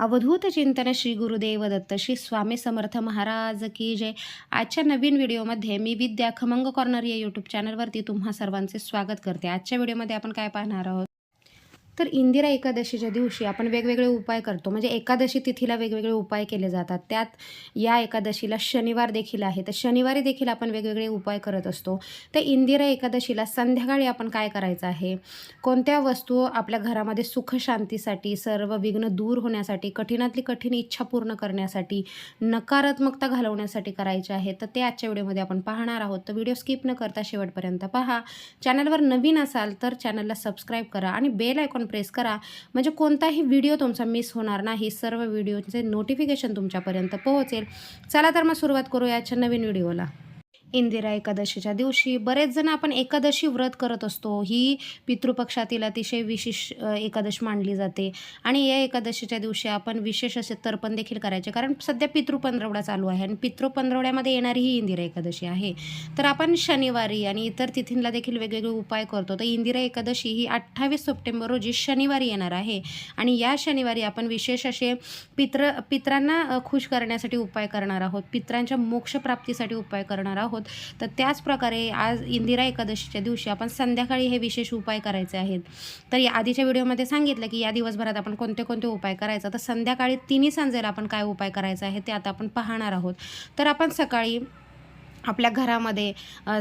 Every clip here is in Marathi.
अवधूत चिंतन श्री गुरुदेव दत्त श्री स्वामी समर्थ महाराज की जय. आजच्या नवीन व्हिडिओमध्ये मी विद्या खमंग कॉर्नर या यूट्यूब चॅनलवरती तुम्हा सर्वांचे स्वागत करते. आजच्या व्हिडिओमध्ये आपण काय पाहणार आहोत? तर इंदिरा एकादशीच्या दिवशी आपण वेगवेगळे उपाय करतो म्हणजे एकादशी तिथीला वेगवेगळे उपाय केले जातात. त्यात या एकादशीला शनिवार देखील आहे. तर शनिवारी देखील आपण वेगवेगळे उपाय करत असतो. तर इंदिरा एकादशीला संध्याकाळी आपण काय करायचं आहे? कोणत्या वस्तू आपल्या घरामध्ये सुख शांतीसाठी सर्व विघ्न दूर होण्यासाठी कठीणातली कठीण इच्छा पूर्ण करण्यासाठी नकारात्मकता घालवण्यासाठी करायचे आहे? तर ते आजच्या व्हिडिओमध्ये आपण पाहणार आहोत. तर व्हिडिओ स्किप न करता शेवटपर्यंत पहा. चॅनलवर नवीन असाल तर चॅनलला सबस्क्राईब करा आणि बेल आयकॉन प्रेस करा. म्हणजे कोणताही व्हिडिओ तुमचा मिस होणार नाही. सर्व व्हिडिओचे नोटिफिकेशन तुमच्यापर्यंत पोहोचेल. चला तर मग सुरुवात करूया आजच्या नवीन व्हिडिओला इंदिरा एकादशीच्या दिवशी बरेच जण आपण एकादशी व्रत करत असतो. ही पितृपक्षातील अतिशय विशेष एकादश मानली जाते. आणि या एकादशीच्या दिवशी आपण विशेष असे तर्पण देखील करायचे. कारण सध्या पितृपंधरवडा चालू आहे आणि पितृपंधरवड्यामध्ये येणारी ही इंदिरा एकादशी आहे. तर आपण शनिवारी आणि इतर तिथींला देखील वेगवेगळे उपाय करतो. तर इंदिरा एकादशी ही अठ्ठावीस सप्टेंबर रोजी शनिवारी येणार आहे. आणि या शनिवारी आपण विशेष असे पित्र पित्रांना खुश करण्यासाठी उपाय करणार आहोत. पित्रांच्या मोक्षप्राप्तीसाठी उपाय करणार आहोत. तर त्याचप्रकारे आज इंदिरा एकादशीच्या दिवशी आपण संध्याकाळी हे विशेष उपाय करायचे आहेत. तर या आधीच्या व्हिडिओमध्ये सांगितलं की या दिवसभरात आपण कोणते कोणते उपाय करायचा? तर संध्याकाळी तिन्ही सांजेला आपण काय उपाय करायचा आहे ते आता आपण पाहणार आहोत. तर आपण सकाळी आपल्या घरामध्ये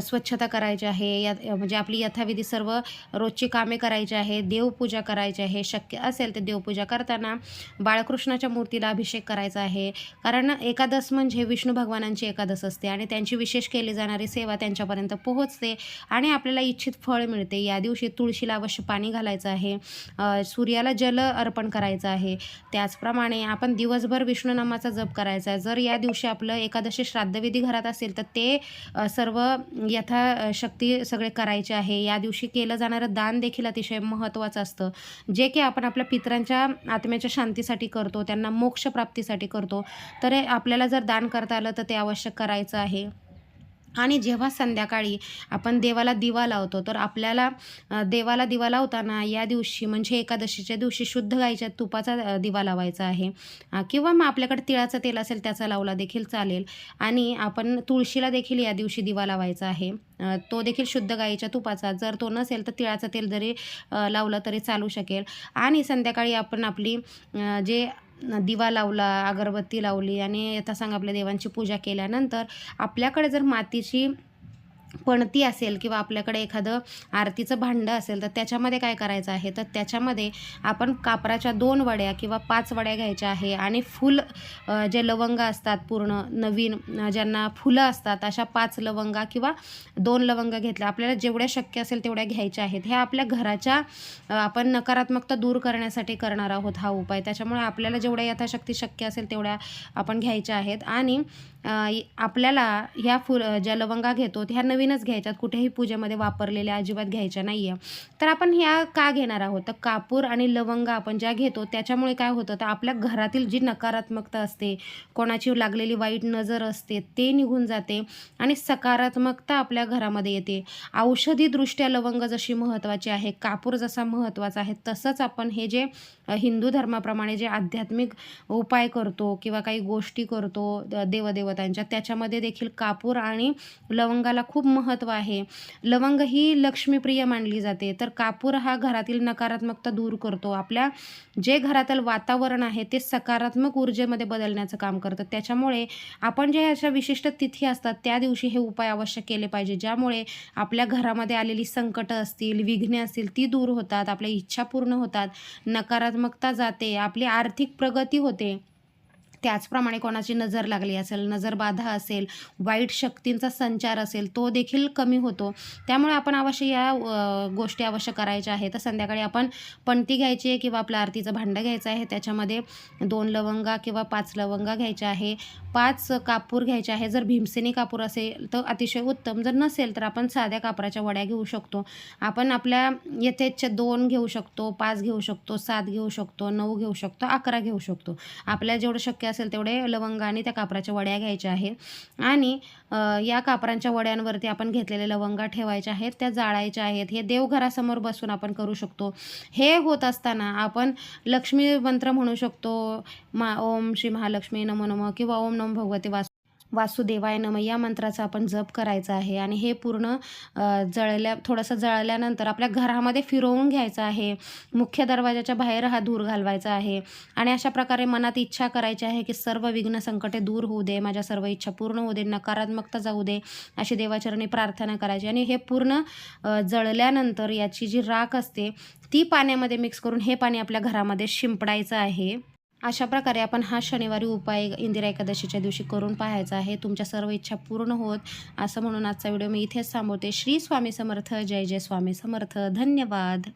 स्वच्छता करायची आहे या म्हणजे आपली यथाविधी सर्व रोजची कामे करायची आहे देवपूजा करायची आहे शक्य असेल तर देवपूजा करताना बाळकृष्णाच्या मूर्तीला अभिषेक करायचा आहे. कारण एकादश म्हणजे विष्णू भगवानांची एकादश असते आणि त्यांची विशेष केली जाणारी सेवा त्यांच्यापर्यंत पोहोचते आणि आपल्याला इच्छित फळ मिळते. या दिवशी तुळशीला अवश्य पाणी घालायचं आहे. सूर्याला जल अर्पण करायचं आहे. त्याचप्रमाणे आपण दिवसभर विष्णुनामाचा जप करायचा आहे. जर या दिवशी आपलं एकादशी श्राद्धविधी घरात असेल तर ते हे सर्व यथाशक्ती सगळे करायचे आहे. या दिवशी केलं जाणारं दान देखील अतिशय महत्त्वाचं असतं. जे की आपण आपल्या पितरांच्या आत्म्याच्या शांतीसाठी करतो त्यांना मोक्षप्राप्तीसाठी करतो. तर आपल्याला जर दान करता आलं तर ते आवश्यक करायचं आहे. आणि जेव्हा संध्याकाळी आपण देवाला दिवा लावतो तर आपल्याला देवाला दिवा लावताना या दिवशी म्हणजे एकादशीच्या दिवशी शुद्ध गाईच्या तुपाचा दिवा लावायचा आहे. किंवा मग आपल्याकडे तिळाचं तेल असेल त्याचा लावला देखील चालेल. आणि आपण तुळशीला देखील या दिवशी दिवा लावायचा आहे. तो देखील शुद्ध गाईच्या तुपाचा. जर तो नसेल तर तिळाचं तेल जरी लावलं तरी चालू शकेल. आणि संध्याकाळी आपण आपली जे दिवा लावला अगरबत्ती लावली आणि यथासांग आपल्या देवांची पूजा केल्यानंतर आपल्याकडे जर मातीची पणती असेल किंवा आपल्याकडे एखादं आरतीचं भांडं असेल तर त्याच्यामध्ये काय करायचं आहे? तर त्याच्यामध्ये आपण कापराच्या दोन वड्या किंवा पाच वड्या घ्यायच्या आहे आणि फुल जे लवंग असतात पूर्ण नवीन ज्यांना फुलं असतात अशा पाच लवंगा किंवा दोन लवंग घेतल्या आपल्याला जेवढ्या शक्य असेल तेवढ्या घ्यायच्या आहेत. ह्या आपल्या घराच्या आपण नकारात्मकता दूर करण्यासाठी करणार आहोत हा उपाय. त्याच्यामुळे आपल्याला जेवढ्या यथाशक्ती शक्य असेल तेवढ्या आपण घ्यायच्या आहेत. आणि आपल्याला ह्या फुल ज्या लवंगा घेतो ह्या नवीन नवीनच घ्यायच्यात कुठेही पूजेमध्ये वापरलेल्या अजिबात घ्यायच्या नाही आहे तर आपण ह्या का घेणार आहोत? तर कापूर आणि लवंग आपण ज्या घेतो त्याच्यामुळे काय होतं? तर आपल्या घरातील जी नकारात्मकता असते कोणाची लागलेली वाईट नजर असते ते निघून जाते आणि सकारात्मकता आपल्या घरामध्ये येते. औषधीदृष्ट्या लवंग जशी महत्त्वाची आहे कापूर जसा महत्त्वाचा आहे तसंच आपण हे जे हिंदू धर्माप्रमाणे जे आध्यात्मिक उपाय करतो किंवा काही गोष्टी करतो द- देवदेवतांच्या त्याच्यामध्ये देखील कापूर आणि लवंगाला खूप महत्त्व आहे. लवंग ही लक्ष्मीप्रिय मानली जाते. तर कापूर हा घरातील नकारात्मकता दूर करतो. आपल्या जे घरातील वातावरण आहे ते सकारात्मक ऊर्जेमध्ये बदलण्याचं काम करतं. त्याच्यामुळे आपण जे अशा विशिष्ट तिथी असतात त्या दिवशी हे उपाय अवश्य केले पाहिजे. ज्यामुळे आपल्या घरामध्ये आलेली संकटं असतील विघ्ने असतील ती दूर होतात आपल्या इच्छा पूर्ण होतात नकारात्मकता जाते आपली आर्थिक प्रगती होते. त्याचप्रमाणे कोणाची नजर लागली असेल नजर बाधा असेल वाईट शक्तींचा संचार असेल तो देखील कमी होतो. त्यामुळे आपण अवश्य या गोष्टी अवश्य करायच्या आहेत. तर संध्याकाळी आपण पणती घ्यायची आहे किंवा आपलं आरतीचं भांडं घ्यायचं आहे. त्याच्यामध्ये दोन लवंगा किंवा पाच लवंगा घ्यायच्या आहे. पाच कापूर घ्यायचे आहे. जर भीमसेनी कापूर असेल तर अतिशय उत्तम. जर नसेल तर आपण साध्या कापराच्या वड्या घेऊ शकतो. आपण आपल्या यथेच्छ दोन घेऊ शकतो पाच घेऊ शकतो सात घेऊ शकतो नऊ घेऊ शकतो अकरा घेऊ शकतो. आपल्याला जेवढं शक्य असेल तेवढे लवंग आणि त्या कापराच्या वड्या घ्यायच्या आहेत. आणि या कापरांच्या वड्यांवरती आपण घेतलेले लवंगा ठेवायच्या आहेत त्या जाळायच्या आहेत. हे देवघरासमोर बसून आपण करू शकतो. हे होत असताना आपण लक्ष्मी मंत्र म्हणू शकतो. मा ओम श्री महालक्ष्मी नमो नमः किंवा ओम नम भगवती वास वासुदेवाय नम या मंत्राचा आपण जप करायचा आहे. आणि हे पूर्ण जळल्या थोडंसं जळल्यानंतर आपल्या घरामध्ये फिरवून घ्यायचं आहे. मुख्य दरवाजाच्या बाहेर हा धूर घालवायचा आहे. आणि अशा प्रकारे मनात इच्छा करायची आहे की सर्व विघ्न संकटे दूर होऊ दे माझ्या सर्व इच्छा पूर्ण होऊ दे नकारात्मकता जाऊ दे अशी देवाचरणी प्रार्थना करायची. आणि हे पूर्ण जळल्यानंतर याची जी राख असते ती पाण्यामध्ये मिक्स करून हे पाणी आपल्या घरामध्ये शिंपडायचं आहे. अशा प्रकारे आपण हा शनिवारी उपाय इंदिरा एकादशीच्या दिवशी करून पाहायचा आहे. तुमच्या सर्व इच्छा पूर्ण होत असं म्हणून आजचा व्हिडिओ मी इथेच थांबवते. श्री स्वामी समर्थ. जय जय स्वामी समर्थ. धन्यवाद.